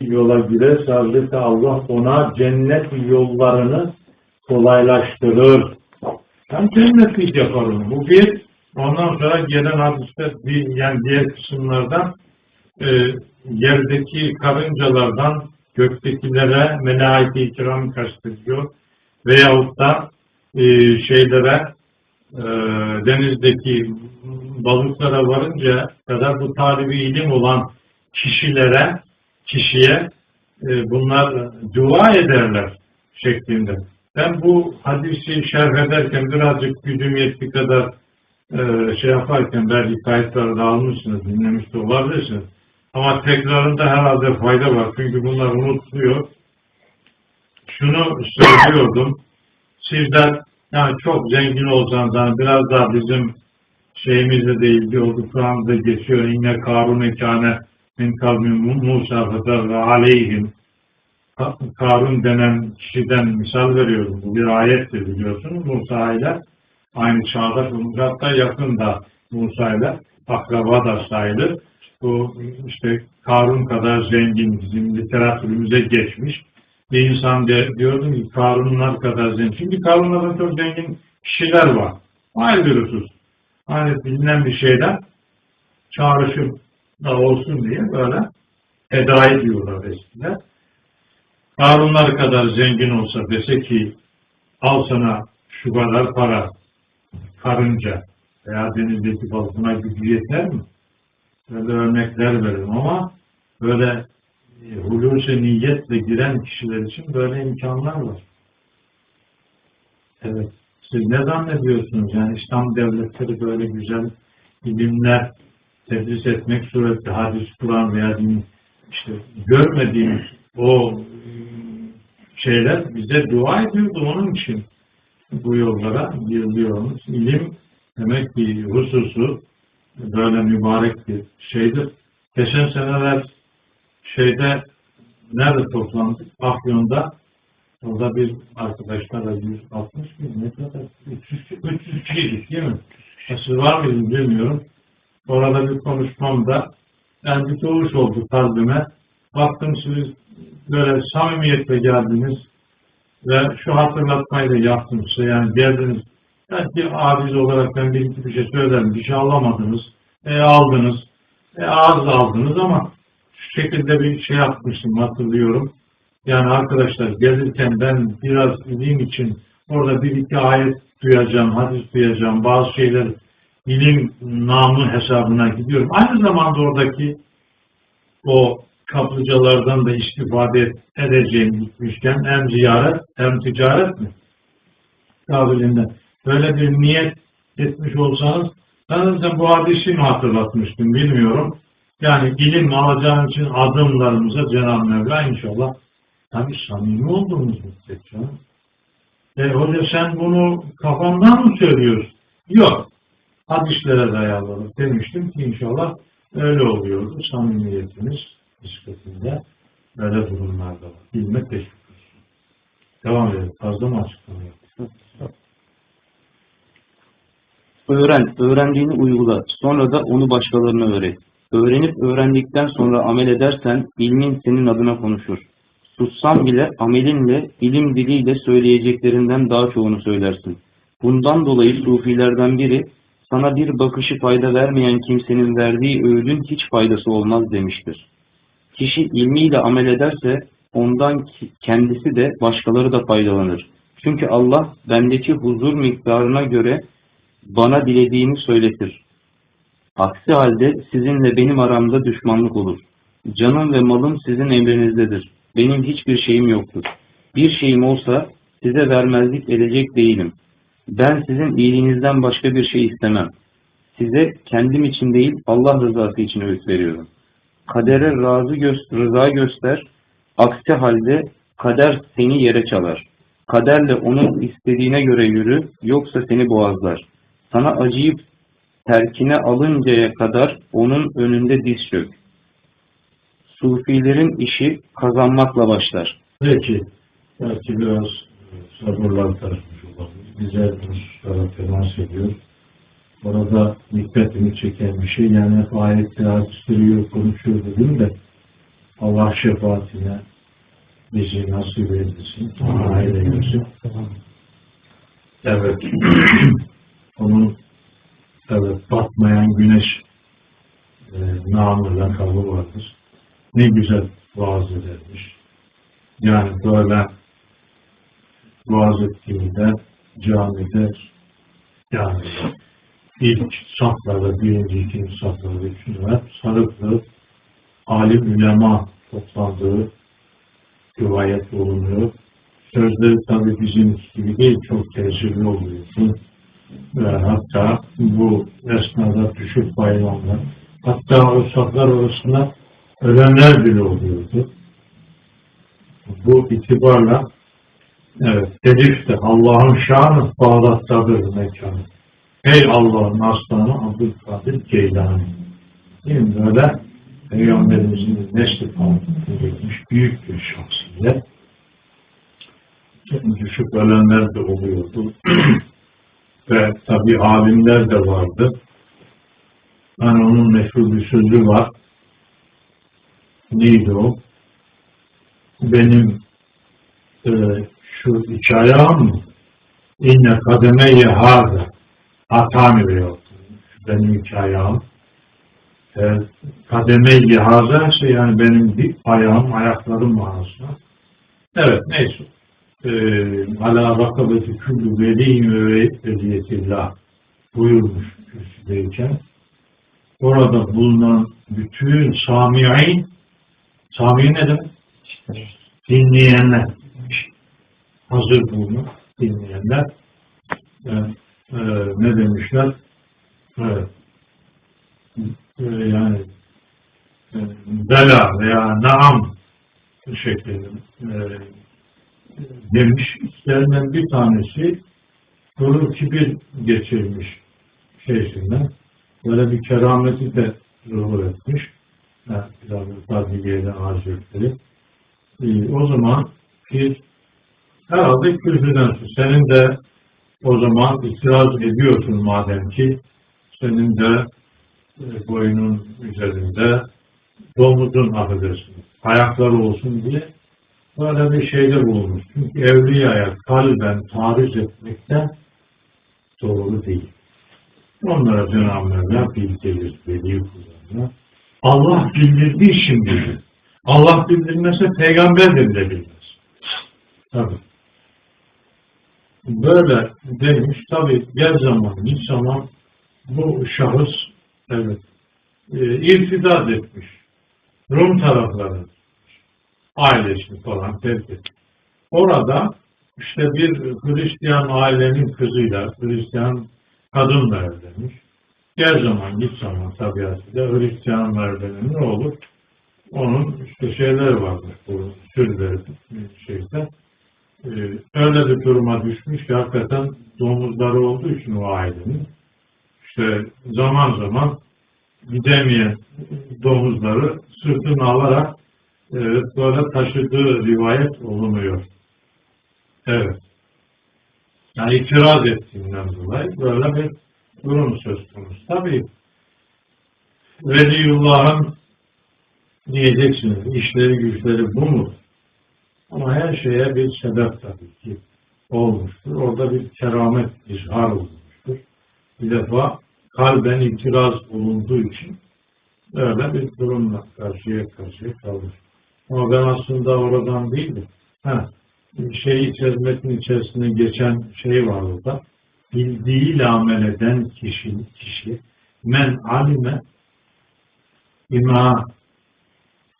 yola girerse Hazreti Allah ona cennet yollarını kolaylaştırır. Hem cennetlik yapar. Bu bir. Ondan sonra gelen hadiste yani diğer kısımlardan e, yerdeki karıncalardan göktekilere melaike-i kiram kastediyor. Veyahut da e, şeylere e, denizdeki balıklara varınca kadar bu talibi ilim olan kişilere, kişiye e, bunlar dua ederler şeklinde. Ben bu hadisi şerh ederken birazcık gücüm yettiği kadar e, şey yaparken belki kayıtları da almışsınız, dinlemiş de olabilirsiniz. Ama tekrarında herhalde fayda var. Çünkü bunlar unutuluyor. Şunu söylüyordum. Sizler yani çok zengin olsanız yani biraz daha bizim şeyimizle de ilgili oldu. Kur'an'da geçiyor. İnne karun ekane min kavmi Musa fedar ve aleyhim. Karun denen kişiden misal veriyorum. Bu bir ayettir biliyorsunuz. Musa ile aynı çağda. Hatta yakında Musa ile akraba da sayılır. Bu işte Karun kadar zengin bizim literatürümüze geçmiş. Bir insan de, diyordum ki Karunlar kadar zengin. Çünkü Karunlardan çok zengin kişiler var. Ayrı bir husus. Hani bilinen bir şeyden çağrışım olsun diye böyle eda ediyorlar eskiler. Karunlar kadar zengin olsa dese ki al sana şu kadar para karınca veya denizdeki balıkına gücü yeter mi? Böyle örnekler veririm ama böyle e, hulûse niyetle giren kişiler için böyle imkanlar var. Evet. Siz ne zannediyorsunuz? Yani İslam devletleri böyle güzel ilimler tedris etmek surette hadis, Kur'an veya din işte görmediğimiz o şeyler bize dua ediyordu onun için bu yollara giriliyoruz. İlim demek ki hususu böyle mübarek bir şeydir. Geçen seneler şeyde nerede toplandık? Afyon'da orada bir arkadaşlarla 160 bin ne kadar? 300, 300 kişiydik değil mi? Siz var mıydınız bilmiyorum. Orada bir konuşmamda ben bir doğuş oldu kalbime. Baktım siz böyle samimiyetle geldiniz ve şu hatırlatmayı da yaptım size. Yani geldiniz belki abiz olarak ben bir iki bir şey söylerim. Bir şey alamadınız. E aldınız. E az aldınız ama şu şekilde bir şey yapmıştım hatırlıyorum. Yani arkadaşlar gelirken ben biraz ilim için orada bir iki ayet duyacağım, hadis duyacağım, bazı şeyler ilim namı hesabına gidiyorum. Aynı zamanda oradaki o kaplıcalardan da istifade edeceğim gitmişken hem ziyaret hem ticaret mi? Kabiliğinde. Böyle bir niyet etmiş olsanız ben zaten bu hadisi mi hatırlatmıştım bilmiyorum. Yani ilim alacağım için adımlarımıza Cenab-ı Mevla inşallah tabi samimi olduğumuz müddetçe. E hoca sen bunu kafandan mı söylüyorsun? Yok. Hadislere dayalı demiştim ki inşallah öyle oluyordu. Samimiyetimiz nispetinde böyle durumlarda var. Bilmek teşvik olsun. Devam edelim. Fazla mı açıklama? Öğren, öğrendiğini uygula. Sonra da onu başkalarına öğret. Öğrenip öğrendikten sonra amel edersen ilmin senin adına konuşur. Sussan bile amelinle, ilim diliyle söyleyeceklerinden daha çoğunu söylersin. Bundan dolayı sufilerden biri sana bir bakışı fayda vermeyen kimsenin verdiği öğüdün hiç faydası olmaz demiştir. Kişi ilmiyle amel ederse ondan kendisi de başkaları da faydalanır. Çünkü Allah bendeki huzur miktarına göre bana dilediğini söyletir. Aksi halde sizinle benim aramda düşmanlık olur. Canım ve malım sizin emrinizdedir. Benim hiçbir şeyim yoktur. Bir şeyim olsa size vermezlik edecek değilim. Ben sizin iyiliğinizden başka bir şey istemem. Size kendim için değil Allah rızası için öğüt veriyorum. Kadere razı gö rıza göster. Aksi halde kader seni yere çalar. Kaderle onun istediğine göre yürü, yoksa seni boğazlar. Sana acıyıp terkine alıncaya kadar onun önünde diz çök. Sufilerin işi kazanmakla başlar. Peki. Belki biraz sabırlar karışmış olabilir. Güzel hususlara temas ediyor. Orada dikkatimi çeken bir şey yani hep ayetleri hadisleri konuşuyor dedim de Allah şefaatine bizi nasip eylesin. Nail eylesin. Evet. Onun evet batmayan güneş e, namı lakabı vardır. Ne güzel vaaz edermiş. Yani böyle vaaz ettiğinde camide yani ilk saflarda, birinci, ikinci saflarda, üçüncü hep sarıklı alim ulema toplandığı rivayet bulunuyor. Sözleri tabi bizim gibi değil, çok tesirli oluyorsun. Ve hatta bu esnada düşüp bayılanlar, hatta o saflar arasında ölenler bile oluyordu. Bu itibarla evet, Elif de Allah'ın şanı Bağdat'tadır mekanı. Ey Allah'ın aslanı Abdülkadir Geylani. Değil mi? Böyle Peygamberimizin nesli falan etmiş büyük bir şahsiyet. Düşüp ölenler de oluyordu. Ve tabi alimler de vardı. Hani onun meşhur bir sözü var. Neydi o? Benim e, şu iki ayağım? İnne kademeye hâze hatami veriyor. Benim iki ayağım. E, kademe-i haza ise yani benim bir ayağım, ayaklarım manasına. Evet, neyse. E, Ala rakabeti küllü veliyim ve veliyetillah buyurmuş kürsüdeyken orada bulunan bütün sami'in sami ne demek? Dinleyenler. Hazır bulunan dinleyenler e, e, ne demişler? Evet e, yani e, bela veya naam şeklinde e, demiş. İşlerinden bir tanesi gurur kibir geçirmiş şeysinden. Böyle bir kerameti de zuhur etmiş. Yani biraz Tadiye'de Hazretleri. E, o zaman bir herhalde kürsüden senin de o zaman itiraz ediyorsun madem ki senin de e, boynun üzerinde domuzun affedersin, ayakları olsun diye böyle bir şeyde bulunmuş. Çünkü evliyaya kalben tariz etmekte doğru değil. Onlara Cenab-ı bildirir, veli kullarına. Allah bildirdiği için bilir. Allah bildirmese peygamber de bilmez. Tabii. Böyle demiş. Tabii gel zaman, hiç zaman bu şahıs Evet. E, irtidat etmiş. Rum tarafları ailesini falan terk. Orada işte bir Hristiyan ailenin kızıyla Hristiyan kadınla evlenmiş. Gel zaman git zaman tabiatıyla Hristiyan evlenin ne olur? Onun işte şeyleri vardır bu sürüleri şeyde. Ee, öyle bir duruma düşmüş ki hakikaten domuzları olduğu için o ailenin işte zaman zaman gidemeyen domuzları sırtını alarak evet, böyle taşıdığı rivayet olunuyor. Evet. Yani itiraz ettiğinden dolayı böyle bir durum söz konusu. Tabi Veliyullah'ın diyeceksiniz, işleri güçleri bu mu? Ama her şeye bir sebep tabii ki olmuştur. Orada bir keramet izhar olmuştur. Bir defa kalben itiraz bulunduğu için öyle bir durumla karşıya karşıya kalır. Ama ben aslında oradan değilim. Ha, şeyi hizmetin içerisinde geçen şey var orada. Bildiğiyle amel eden kişi, kişi men alime bima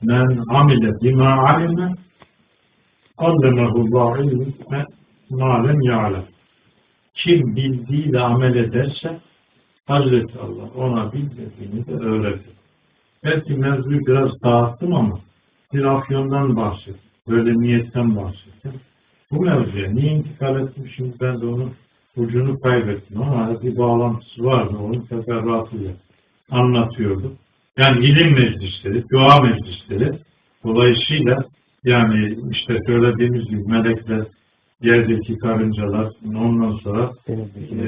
men amile bima alime allemehullahu ilme ma lem ya'lem. Kim bildiğiyle amel ederse Hazreti Allah ona bilmediğini de öğretir. Belki mevzuyu biraz dağıttım ama bir afyondan bahsettim. Böyle niyetten bahsettim. Bu mevzuya niye intikal ettim şimdi ben de onun ucunu kaybettim ama bir bağlantısı vardı onun teferruatıyla anlatıyordum. Yani ilim meclisleri, dua meclisleri dolayısıyla yani işte söylediğimiz gibi melekler yerdeki karıncalar ondan sonra e,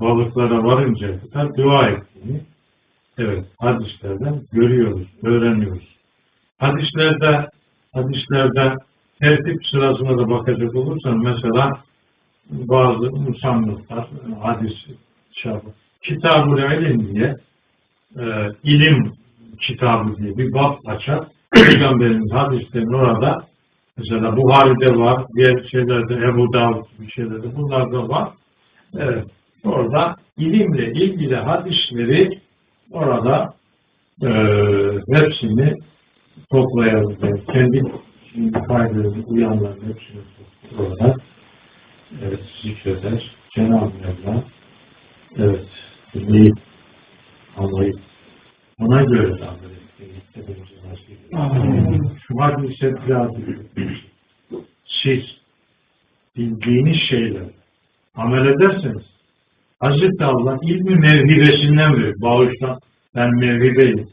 balıklara varınca kadar dua ettiğini evet hadislerden görüyoruz, öğreniyoruz. Hadislerde hadislerde tertip sırasına da bakacak olursan mesela bazı musannıflar hadis çabı kitab-ı ilim diye e, ilim kitabı diye bir bab açar. Peygamberimiz hadislerin orada mesela Buhari'de var, diğer şeylerde Ebu Davud bir şeylerde bunlarda var. Evet, orada ilimle ilgili hadisleri orada e, hepsini toplayalım. Kendi faydalarını uyanların hepsini toplayarak evet, zikreder. Cenab-ı Mevla evet, dinleyip anlayıp ona göre de amel ettiğini Şu hadise biraz siz bildiğiniz şeyler amel ederseniz Hazreti Allah ilmi mevhibesinden verir. Bağıştan ben mevhibeyim.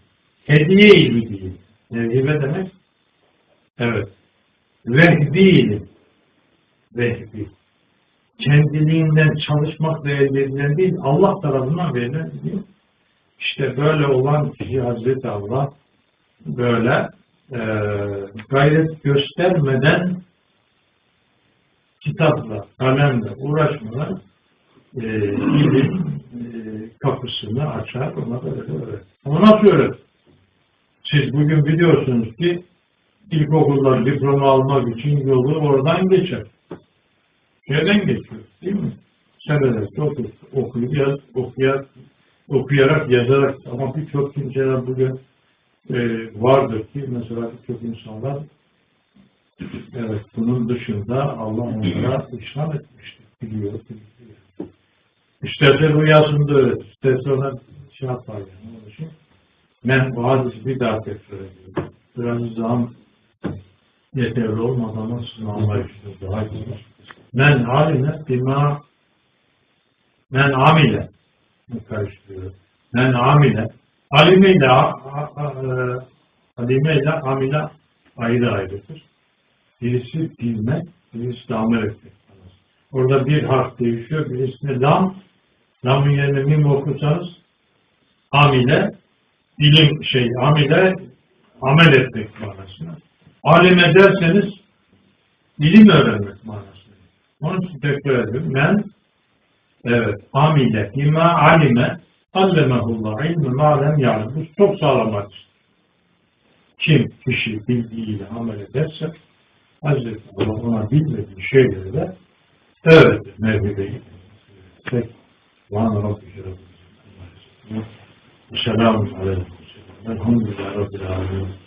Hediye ilmi değil. Mevhibe demek evet. Vehbi ilim. Vehbi. Kendiliğinden çalışmakla elde edilen değil, Allah tarafından verilen ilim. İşte böyle olan kişi Hazreti Allah böyle e, gayret göstermeden kitapla, kalemle uğraşmadan e, ilim e, kapısını açar, ona da öğretir. Ama nasıl öğretir? Siz bugün biliyorsunuz ki ilkokullar diploma almak için yolu oradan geçer. Şeyden geçiyor, değil mi? Senelerce okur, okuyup okuyarak, okuyarak, yazarak ama birçok kimseler bugün e, vardır ki mesela birçok insanlar evet bunun dışında Allah onlara ihsan etmiştir. Biliyor, biliyor. İsterse rüyasında öğret, isterse ona şey yapar yani. Onun için ben bu hadisi bir daha tekrar ediyorum. Biraz zaman yeterli olmadan nasıl anlayışınız daha iyi. Men alime bima men amile karıştırıyor. Men amile alime ile alime ile amile ayrı ayrıdır. Birisi bilmek, birisi de amel etmek. Orada bir harf değişiyor. Birisine lam, lamın yerine mim okursanız amile, ilim şey, amile, amel etmek manasına. Alim ederseniz ilim öğrenmek manasına. Onun için tekrar ediyorum. Men evet, amile, bima alime allemehullah ilmi malem ya'lem. Bu çok sağlam hadis. Kim kişi bildiğiyle amel ederse Hazreti Allah ona bilmediği şeyleri de öğretir. Mevhibeyi. Tek Vana Rabbi Şerefü. Selamun Aleyküm. Elhamdülillah Rabbil Alemin.